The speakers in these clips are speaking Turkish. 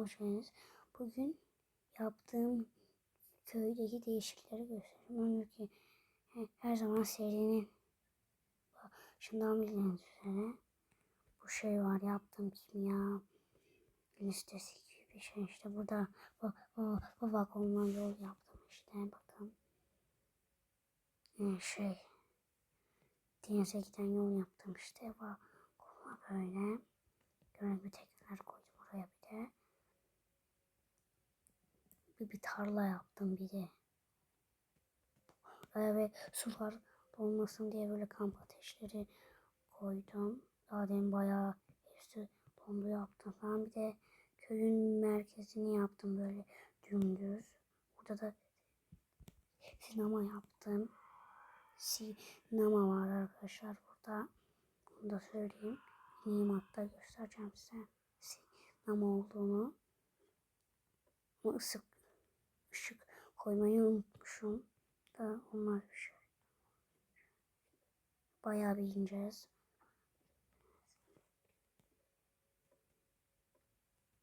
hoş geldiniz. Bugün yaptığım köydeki değişiklikleri göstereceğim. Çünkü her zaman serinin başından bildiğiniz üzere bu şey var yaptığım kimya listesi gibi bir şey işte burada bu, bu, bu vagondan yol yaptım işte bakın Ee, şey denize giden yol yaptım işte vagonla böyle görevli tekneler koydum oraya bir de bir, bir tarla yaptım bir de Ee, ve sular dolmasın diye böyle kamp ateşleri koydum. Demin bayağı hepsi dondu yaptım falan. Bir de köyün merkezini yaptım böyle dümdüz. Burada da sinema yaptım. Sinema var arkadaşlar burada. Bunu da söyleyeyim. İneyim göstereceğim size. Sinema olduğunu. Ama ısık, ışık koymayı unutmuşum. Da onlar bir şey. Bayağı bir ineceğiz.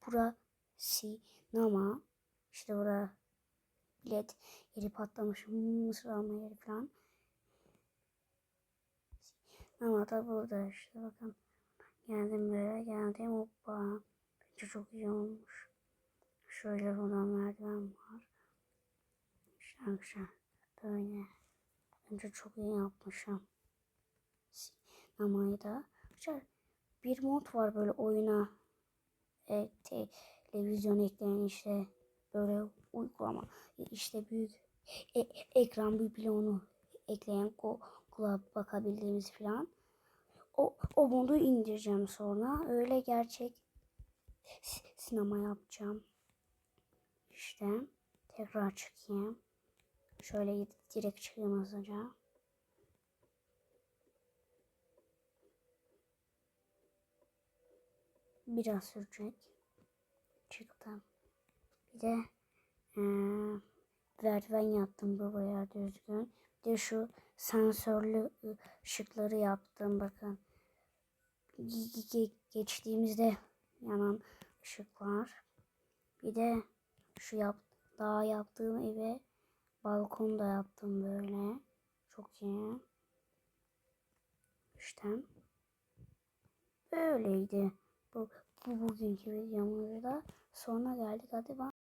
Bura sinema. İşte bura bilet yeri patlamış. Mısır alma yeri falan. Sinema da burada işte bakın. Geldim böyle geldim hoppa. Çok iyi olmuş. Şöyle buradan merdiven var. Arkadaşlar böyle. Bence çok iyi yapmışım. Sinemayı bir mod var böyle oyuna e, te, televizyon ekleyen işte böyle uygulama işte büyük e, ekran büyük bile onu ekleyen ko, kulağa bakabildiğimiz falan. O, o modu indireceğim sonra. Öyle gerçek sinema yapacağım. İşte tekrar çıkayım. Şöyle direkt çıkayım hızlıca. Biraz sürecek. Çıktım. Bir de ee, merdiven yaptım buraya düzgün. Bir de şu sensörlü ışıkları yaptım bakın. Geçtiğimizde yanan ışıklar. Bir de şu yap daha yaptığım eve balkon da yaptım böyle. Çok iyi. İşte böyleydi. Bu, bu bugünkü videomuzda sona geldik. Hadi bak.